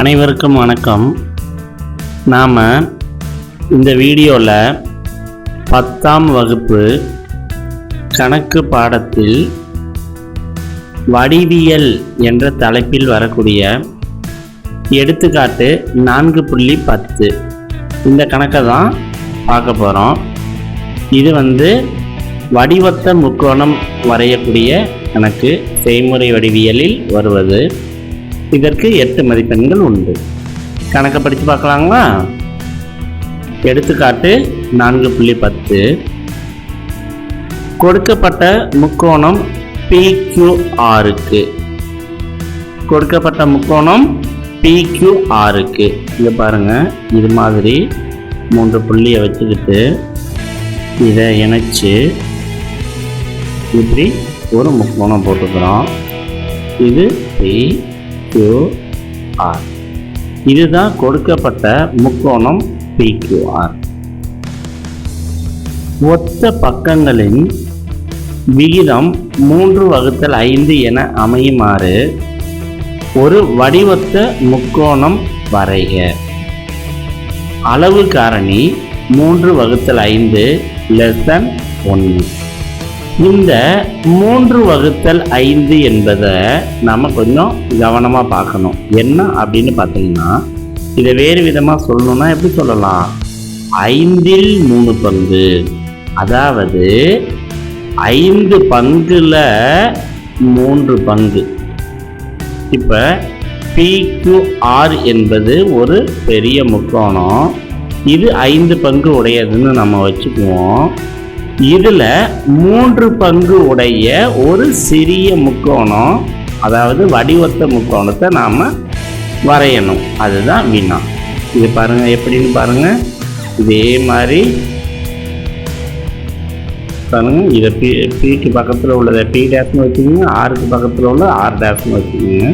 அனைவருக்கும் வணக்கம். நாம் இந்த வீடியோவில் பத்தாம் வகுப்பு கணக்கு பாடத்தில் வடிவியல் என்ற தலைப்பில் வரக்கூடிய எடுத்துக்காட்டு நான்கு புள்ளி பத்து. இந்த கணக்கை தான் பார்க்க போகிறோம் இது வந்து வடிவத்த முக்கோணம் வரையக்கூடிய கணக்கு. செய்முறை வடிவியலில் வருவது. இதற்கு எட்டு மதிப்பெண்கள் உண்டு. கணக்கை படித்து பார்க்கலாங்களா? எடுத்துக்காட்டு நான்கு புள்ளி பத்து. கொடுக்கப்பட்ட முக்கோணம் பிக்யூஆருக்கு கொடுக்கப்பட்ட முக்கோணம் பிக்யூஆருக்கு இங்கே பாருங்கள் இது மாதிரி மூன்று புள்ளியை வச்சுக்கிட்டு இதை இணைச்சி இப்படி ஒரு முக்கோணம் போட்டுக்கிறோம். இது பி கியூ ஆர் இதுதான் கொடுக்கப்பட்ட முக்கோணம் பிக்யூஆர் ஒத்த பக்கங்களின் விகிதம் மூன்று வகுத்தல் ஐந்து என அமையுமாறு ஒரு வடிவத்த முக்கோணம் வரைக. அளவு காரணி மூன்று வகுத்தல் ஐந்து லெஸ் than ஒன்று. இந்த மூன்று வகுத்தல் ஐந்து என்பதை நம்ம கொஞ்சம் கவனமாக பார்க்கணும். என்ன அப்படின்னு பார்த்தீங்கன்னா இதை வேறு விதமாக சொல்லணும்னா எப்படி சொல்லலாம்? ஐந்தில் மூணு பங்கு. அதாவது ஐந்து பங்குல மூன்று பங்கு. இப்போ பிக்யூஆர் என்பது ஒரு பெரிய முக்கோணம். இது ஐந்து பங்கு உடையதுன்னு நம்ம வச்சுக்குவோம். இதில் மூன்று பங்கு உடைய ஒரு சிறிய முக்கோணம் அதாவது வடிவத்த முக்கோணத்தை நாம் வரையணும். அதுதான் வினா இது பாருங்கள் எப்படின்னு பாருங்கள் இதே மாதிரி. பாருங்கள் இதை பி பிக்கு பக்கத்தில் உள்ளதை பி டேஷ்னு வச்சுக்கோங்க ஆருக்கு பக்கத்தில் உள்ள ஆர் டேஷ்னு வச்சுக்கோங்க.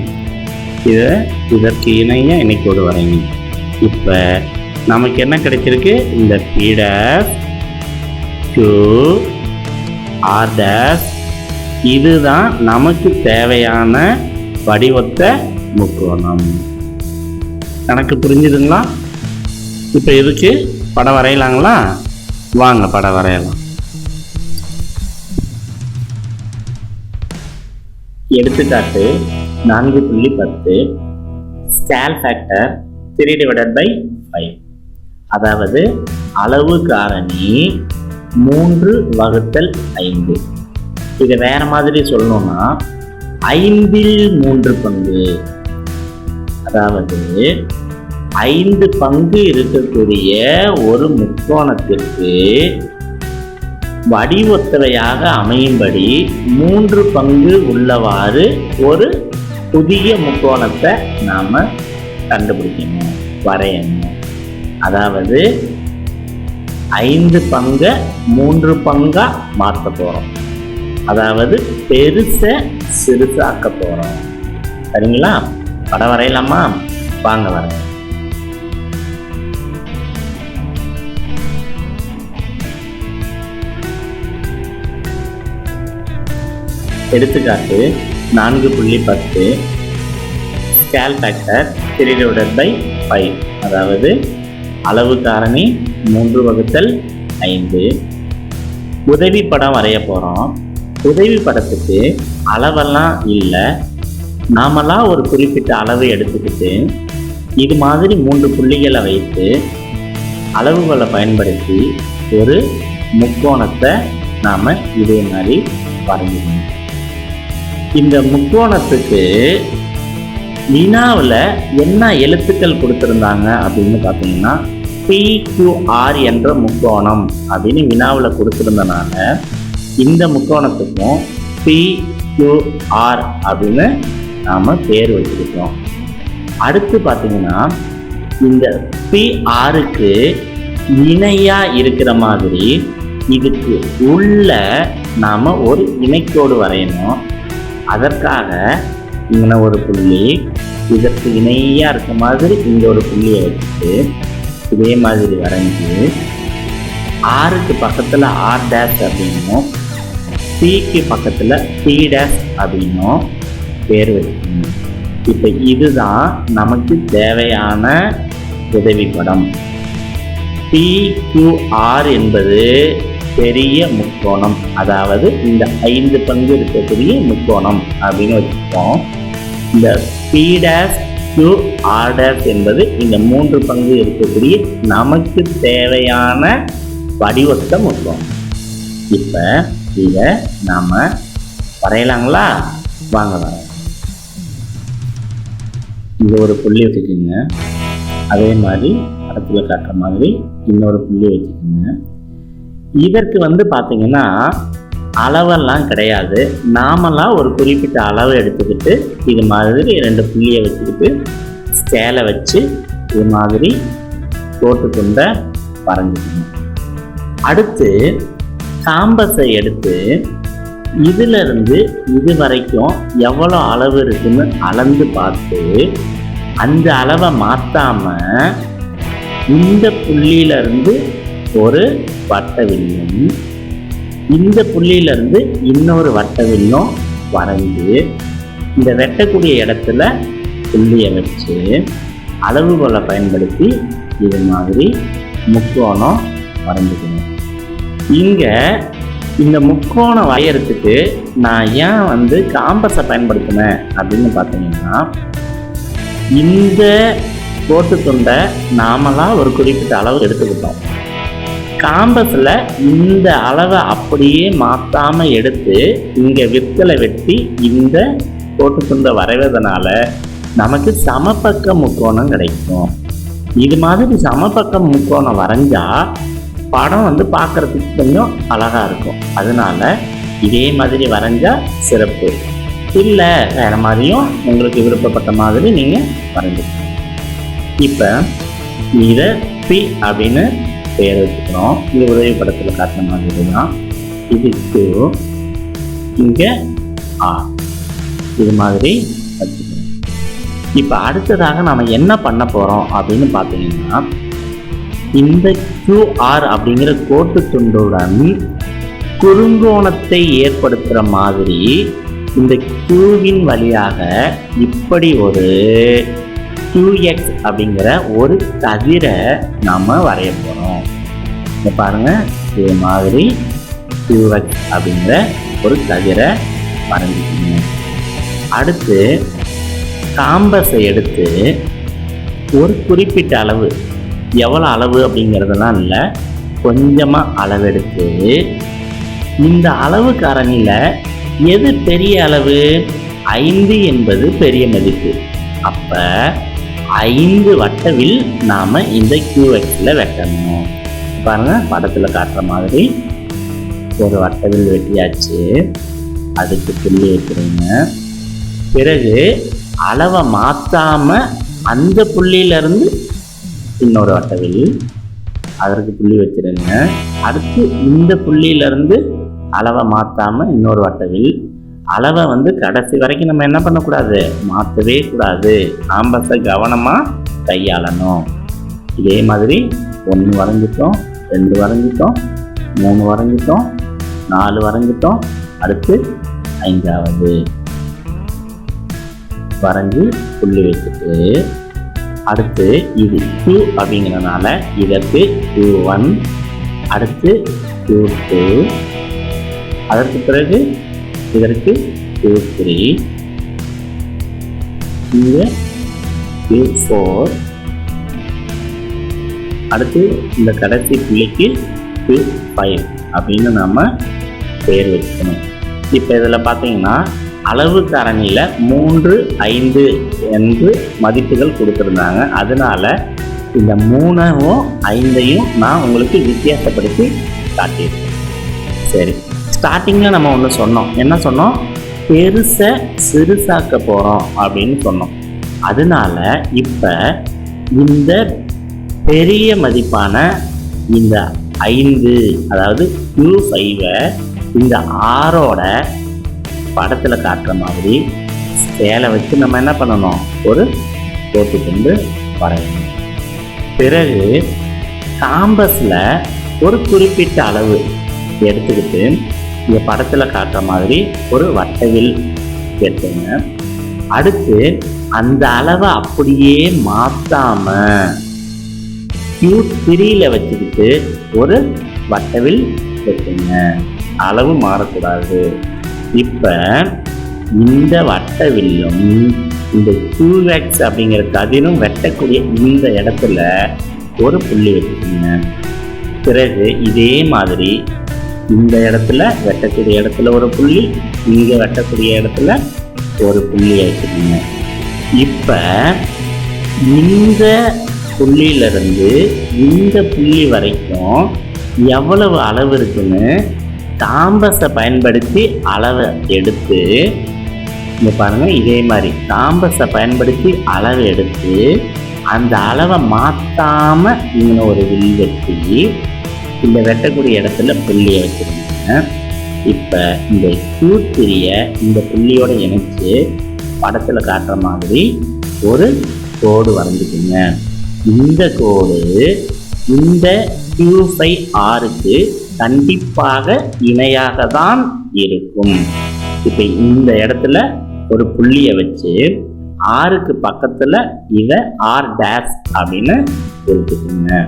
இதை இதற்கு இணையாக இணைக்கோடு வரைங்க இப்போ நமக்கு என்ன கிடைச்சிருக்கு? இந்த B dash to R dash இதுதான் நமக்கு தேவையான வடிவத்தை முக்கோணம். கணக்கு புரிஞ்சுதுங்களா? இப்போ இதுக்கு படம் வரையலாங்களா? வாங்க படம் வரையலாம். எடுத்துக்காட்டு நான்கு புள்ளி பத்து scale factor three divided by five அதாவது அளவு காரணி மூன்று வகுத்தல் ஐந்து. இதை வேற மாதிரி சொல்லணும்னா ஐந்தில் மூன்று பங்கு. அதாவது ஐந்து பங்கு இருக்கக்கூடிய ஒரு முக்கோணத்திற்கு வடிவொத்தவையாக அமையும்படி மூன்று பங்கு உள்ளவாறு ஒரு புதிய முக்கோணத்தை நாம் கண்டுபிடிக்கணும் வரையணும். அதாவது ஐந்து பங்கை மூன்று பங்காக மாற்ற போகிறோம் அதாவது பெருசை சிறுசாக்க போகிறோம் சரிங்களா? படம் வரையலாமா? வாங்க வரேன் எடுத்துக்காட்டு நான்கு புள்ளி பத்து scale factor three divided by five அதாவது அளவு காரணி மூன்று வகுத்தல் ஐந்து. உதவி படம் வரைய போகிறோம் உதவி படத்துக்கு அளவெல்லாம் இல்லை. நாமெல்லாம் ஒரு குறிப்பிட்ட அளவு எடுத்துக்கிட்டு இது மாதிரி மூன்று புள்ளிகளை வைத்து அளவுகளை பயன்படுத்தி ஒரு முக்கோணத்தை நாம் இதே மாதிரி வரைஞ்சிடணும் இந்த முக்கோணத்துக்கு வினாவில் என்ன எழுத்துக்கள் கொடுத்துருந்தாங்க அப்படின்னு பார்த்தீங்கன்னா பிக்யூஆர் என்ற முக்கோணம். அப்படின்னு வினாவில் கொடுத்துருந்தனால இந்த முக்கோணத்துக்கும் பிக்யூஆர் அப்படின்னு நாம் பேர் வச்சுருக்கோம். அடுத்து பார்த்தீங்கன்னா இந்த பிஆருக்கு இணையாக இருக்கிற மாதிரி இதுக்கு உள்ள நாம் ஒரு இணைக்கோடு வரையணும். அதற்காக இங்கே ஒரு புள்ளி இதற்கு இணையாக இருக்க மாதிரி இங்கே ஒரு புள்ளியை வச்சுட்டு இதே மாதிரி வரைஞ்சி ஆறுக்கு பக்கத்தில் ஆர் டேஷ் அப்படின்னும் சிக்கு பக்கத்தில் சி டேஷ் அப்படின்னும் பேர் வச்சுக்கணும் இப்போ இதுதான் நமக்கு தேவையான உதவி படம். பிக்யூஆர் என்பது பெரிய முக்கோணம். அதாவது இந்த ஐந்து பங்கு இருக்கக்கூடிய முக்கோணம் அப்படின்னு வச்சுப்போம் இந்த பி டேஷ் க்யூ ஆர்டர்ஸ் என்பது இந்த மூன்று பங்கு இருக்கக்கூடிய நமக்கு தேவையான வடிவத்தை முக்கோணம் இப்போ இதை நாம் வரையலாங்களா? வாங்க வர இங்க ஒரு புள்ளி வச்சுக்கோங்க. அதே மாதிரி படத்தில் காட்டுற மாதிரி இன்னொரு புள்ளி வச்சுக்கோங்க. இதற்கு வந்து பார்த்தீங்கன்னா அளவெல்லாம் கிடையாது. நாமெல்லாம் ஒரு குறிப்பிட்ட அளவு எடுத்துக்கிட்டு இது மாதிரி ரெண்டு புள்ளியை வச்சுக்கிட்டு ஸ்கேலை வச்சு இது மாதிரி போட்டுக்கொண்ட வரைஞ்சிக்கணும் அடுத்து காம்பஸை எடுத்து இதிலிருந்து இது வரைக்கும் எவ்வளோ அளவு இருக்குன்னு அளந்து பார்த்து அந்த அளவை மாற்றாமல் இந்த புள்ளியிலருந்து ஒரு வட்ட வில்லும் இந்த புள்ளியிலேருந்து இன்னொரு வட்ட வில்லும் வரைந்து இந்த வெட்டக்கூடிய இடத்துல புள்ளியை வச்சு அளவுகோலை பயன்படுத்தி இது மாதிரி முக்கோணம் வரைஞ்சிக்கணும். இங்கே இந்த முக்கோணம் வரையறதுக்கு நான் ஏன் வந்து காம்பஸை பயன்படுத்தினேன் அப்படின்னு பார்த்தீங்கன்னா இந்த கோட்டு துண்டை நாமளாக ஒரு குறிப்பிட்ட அளவு எடுத்துக்கிட்டோம். காம்பஸில் இந்த அளவை அப்படியே மாற்றாமல் எடுத்து இங்கே விற்களை வெட்டி இந்த கோட்டு துண்டை வரைவதனால நமக்கு சமபக்க முக்கோணம் கிடைக்கும். இது மாதிரி சமபக்க முக்கோணம் வரைஞ்சா படம் வந்து பார்க்கறதுக்கு கொஞ்சம் அழகாக இருக்கும். அதனால இதே மாதிரி வரைஞ்சால் சிறப்பு. இல்லை வேற மாதிரியும் உங்களுக்கு விருப்பப்பட்ட மாதிரி நீங்கள் வரைஞ்சிக்கணும் இப்போ இதை பி அப்படின்னு பேர் வச்சுக்கிறோம். இது உதவி படத்தில் காட்டின மாதிரி தான் இது டூ இங்கே ஆ. இது மாதிரி வச்சுக்கணும் இப்போ அடுத்ததாக நாம் என்ன பண்ண போகிறோம் அப்படின்னு பார்த்தீங்கன்னா இந்த கியூஆர் அப்படிங்கிற கோட்டு துண்டுடன் குறுங்கோணத்தை ஏற்படுத்துகிற மாதிரி இந்த கியூவின் வழியாக இப்படி ஒரு QX அப்படிங்கிற ஒரு கதிரை நாம் வரைய போகிறோம் இங்க பாருங்கள் இது மாதிரி QX அப்படிங்கிற ஒரு கதிரை வரைஞ்சிக்கணும் அடுத்து காம்பஸை எடுத்து ஒரு குறிப்பிட்ட அளவு எவ்வளோ அளவு அப்படிங்கிறதெல்லாம் இல்லை கொஞ்சமாக அளவெடுத்து இந்த அளவு காரணியில் எது பெரிய அளவு? ஐந்து என்பது பெரிய மதிப்பு. அப்போ ஐந்து வட்டவில் நாம் இந்த கியூஎக்ஸில் வெட்டணும். பாருங்கள் படத்தில் காட்டுற மாதிரி. ஒரு வட்டவில் வெட்டியாச்சு. அதுக்கு புள்ளி வைக்கிறீங்க. பிறகு அளவை மாற்றாமல் அந்த புள்ளியிலருந்து இன்னொரு வட்டவில் அதற்கு புள்ளி வச்சிருங்க. அடுத்து இந்த புள்ளியிலேருந்து அளவை மாற்றாமல் இன்னொரு வட்டவில் அளவை வந்து கடைசி வரைக்கும் நம்ம என்ன பண்ணக்கூடாது? மாற்றவே கூடாது. ஆம்பஸை கவனமாக கையாளணும். இதே மாதிரி ஒன்று வரைஞ்சிட்டோம் ரெண்டு வரைஞ்சிட்டோம் மூணு வரைஞ்சிட்டோம் நாலு வரைஞ்சிட்டோம் அடுத்து ஐந்தாவது. வரைஞ்சி புள்ளி வச்சுட்டு அடுத்து இது டூ அப்படிங்கிறனால இதற்கு டூ ஒன் அடுத்து டூ டூ அதற்கு பிறகு இதற்கு டூ த்ரீ இங்கே டூ ஃபோர் அடுத்து இந்த கடைசி புள்ளிக்கு டூ ஃபைவ் அப்படின்னு நாம் பெயர் வச்சுக்கணும் இப்போ இதில் பார்த்தீங்கன்னா அளவு காரணியில் மூன்று ஐந்து என்று மதிப்புகள் கொடுத்துருந்தாங்க. அதனால இந்த மூணையும் ஐந்தையும் நான் உங்களுக்கு வித்தியாசப்படுத்தி காட்டியிருக்கேன். சரி. ஸ்டார்டிங்கில் நம்ம ஒன்று சொன்னோம். என்ன சொன்னோம்? பெருசை சிறுசாக்க போகிறோம் அப்படின்னு சொன்னோம். அதனால இப்போ இந்த பெரிய மதிப்பான இந்த ஐந்து அதாவது q ஃபைவை இந்த ஆறோட படத்தில் காட்டுற மாதிரி ஸ்கேலை வச்சு நம்ம என்ன பண்ணணும்? ஒரு போட்டு கொண்டு வரையணும் பிறகு காம்பஸில் ஒரு குறிப்பிட்ட அளவு எடுத்துக்கிட்டு இந்த படத்தில் காட்டுற மாதிரி ஒரு வட்டவில் எடுத்துங்க அடுத்து அந்த அளவை அப்படியே மாற்றாம கியூ த்ரீல வச்சுக்கிட்டு ஒரு வட்டவில் கேட்டுங்க அளவு மாறக்கூடாது. இப்ப இந்த வட்டவில்லும் இந்த கியூவேக்ஸ் அப்படிங்கிற கதிரும் வெட்டக்கூடிய இந்த இடத்துல ஒரு புள்ளி வச்சுக்கோங்க. பிறகு இதே மாதிரி இந்த இடத்துல வெட்டக்கூடிய இடத்துல ஒரு புள்ளி இங்க வெட்டக்கூடிய இடத்துல ஒரு புள்ளி வச்சுக்கோங்க இப்ப இந்த புள்ளியிலிருந்து இந்த புள்ளி வரைக்கும் எவ்வளவு அளவு இருக்குன்னு தாம்பஸை பயன்படுத்தி அளவை எடுத்து இங்கே பாருங்கள் இதே மாதிரி தாம்பஸை பயன்படுத்தி அளவு எடுத்து அந்த அளவை மாற்றாமல் இங்கே ஒரு வில் வெட்டி இந்த வெட்டக்கூடிய இடத்துல புள்ளியை வச்சிருங்க இப்போ இந்த கூத்திரிய இந்த புள்ளியோட இணைச்சு படத்தில் காட்டுற மாதிரி ஒரு கோடு வரைஞ்சுக்குங்க. இந்த கோடு இந்த கியூ ஃபைவ் ஆறுக்கு கண்டிப்பாக இணையாக தான் இருக்கும். இப்போ இந்த இடத்துல ஒரு புள்ளியை வச்சு ஆறுக்கு பக்கத்தில் இதை ஆர் டேஸ் அப்படின்னு குறிச்சுக்குங்க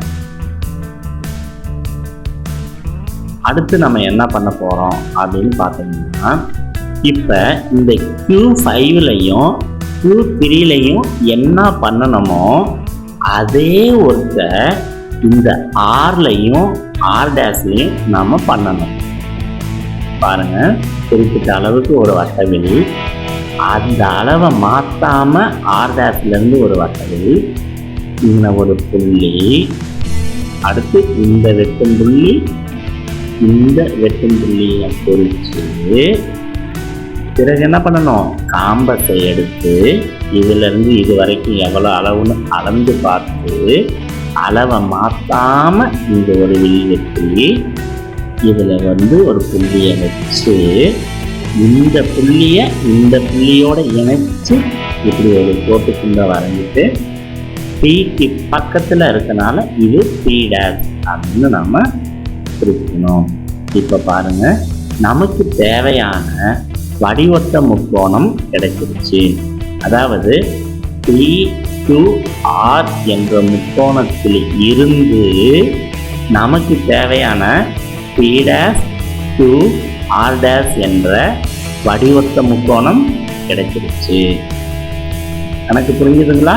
அடுத்து நம்ம என்ன பண்ண போகிறோம் அப்படின்னு பார்த்தீங்கன்னா இப்போ இந்த க்யூ ஃபைவ்லையும் க்யூ த்ரீலையும் என்ன பண்ணணுமோ அதே ஒர்க்கை இந்த ஆர்லையும் ஆர் டேஷ்லையும் நாம பண்ணணும். பாருங்கள் குறிப்பிட்ட அளவுக்கு ஒரு வட்டவெளி. அந்த அளவை மாற்றாம ஆர் டேஷ்லேருந்து ஒரு வட்டவெளி. இந்த ஒரு புள்ளி அடுத்து இந்த வெட்டும் புள்ளி இந்த வெட்டும் புள்ளியை பொறிச்சு பிறகு என்ன பண்ணணும்? காம்பஸை எடுத்து இதுலேருந்து இது வரைக்கும் எவ்வளோ அளவுன்னு அளந்து பார்த்து அளவை மாற்றாமல் இந்த ஒரு வில் வெட்டி இதில் வந்து ஒரு புள்ளியை வச்சு இந்த புள்ளியை இந்த புள்ளியோடு இணைச்சு இப்படி ஒரு கோட்டுக்குள்ள வரைஞ்சிட்டு பிக்கு பக்கத்தில் இருக்கனால இது பி அப்படின்னு நம்ம குறிக்கணும் இப்போ பாருங்க நமக்கு தேவையான வடிவத்த முக்கோணம் கிடைச்சிருச்சு. அதாவது த்ரீ டூ ஆர் என்ற முக்கோணத்தில் இருந்து நமக்கு தேவையான three dash two R dash என்ற வடிவத்த முக்கோணம் கிடைச்சிருச்சு. எனக்கு புரிஞ்சுதுங்களா?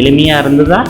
எளிமையா இருந்ததா?